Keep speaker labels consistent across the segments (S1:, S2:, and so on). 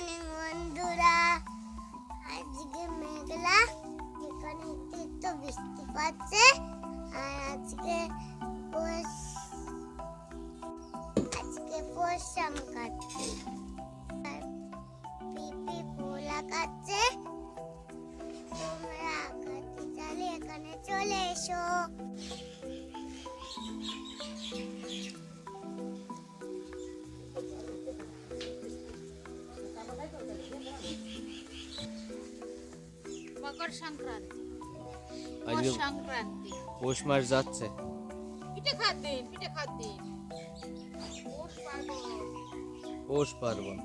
S1: Morning বন্ধুরা। আজকে মেঘলা, এখানে একটু বৃষ্টি পাচ্ছে আর আজকে পৌষ আজকে পৌষ সংক্রান্তি। আর পিপি ফুল আঁকাচ্ছে তোমরা আঁকাতে চাইলে এখানে চলে এসো।
S2: মকর সংক্রান্তি।
S3: আজকে
S2: সংক্রান্তি।
S3: পৌষ মাস যাচ্ছে।
S2: পিঠে খাদ্যে পিঠে খাদ্যে। পৌষ পার্বণ।
S3: পৌষ পার্বণ।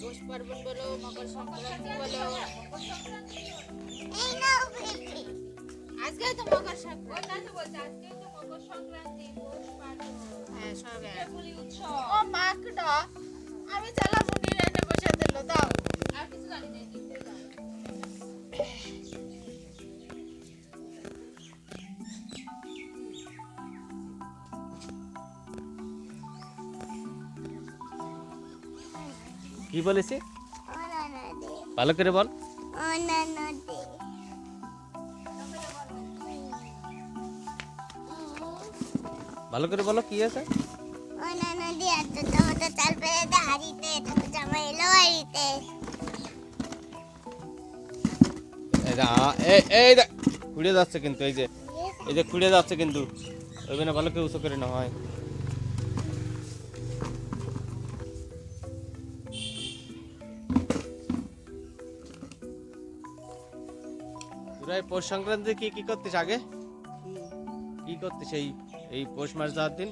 S2: পৌষ পার্বণ বলো মকর সংক্রান্তি বলো।
S1: এই নাও পিপি
S2: আজকে তো মকর সংক্রান্তি। আজকে তো মকর সংক্রান্তি পৌষ পার্বণ। হ্যাঁ সব। ও মাকড়া। আমি চালা
S3: কি বলেছি? ভালো করে বল। ভালো করে বলো কি আছে? এই খুঁড়ে যাচ্ছে কিন্তু এই যে এই যে খুঁড়ে যাচ্ছে কিন্তু। ওইখানে ভালো করে উঁচু করে না হয়। তোরা এই পৌষ সংক্রান্তি কি কি করতিস আগে? কি করতিস এই এই পৌষ মাস যাওয়ার দিন?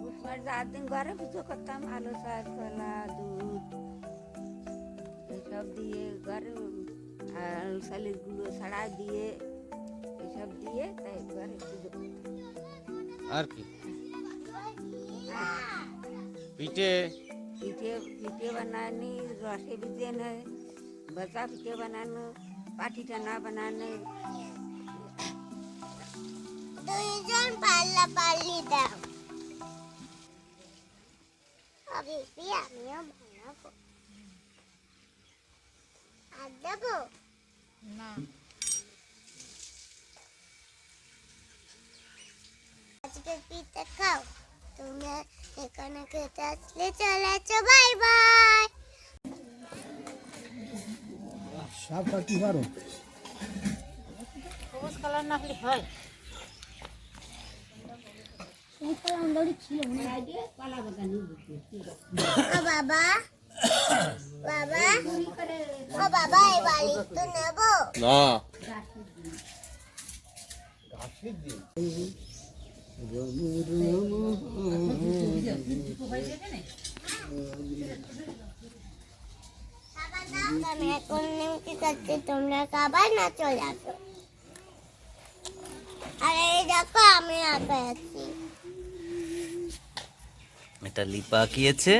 S4: বুধবার যার দিন ঘরে পুজো করতাম আলু কলা দুধ এইসব দিয়ে ঘরে আলু শালির গুঁড়ো ছাড়া দিয়ে এইসব দিয়ে তাই ঘরে পুজো করতাম।
S3: আর কি? পিঠে?
S4: পিঠে পিঠে বানানি রসে ভিজে নেয়। বচা পিঠে বানানো পাটি টানা বানানো
S1: দুইজন পাল্লা পাল্লি দাও আমি আমিও বানাবো আর দেবো
S2: না
S1: আজকে পিঠে খাও তুমি এখানে খেতে আসলে চলে আসো বাই বাই
S5: সাপ কাটতে পারো
S2: সবুজ কালার না হলে হয়।
S1: বাবা বাবা বাবা এই বাড়ি
S3: না।
S1: আমি এখন নিমকি খাচ্ছি, তোমরা খাবার না চলে আসো। আর এই দেখো, আমি আঁকা আছি।
S3: এটা লিপা আঁকিয়েছে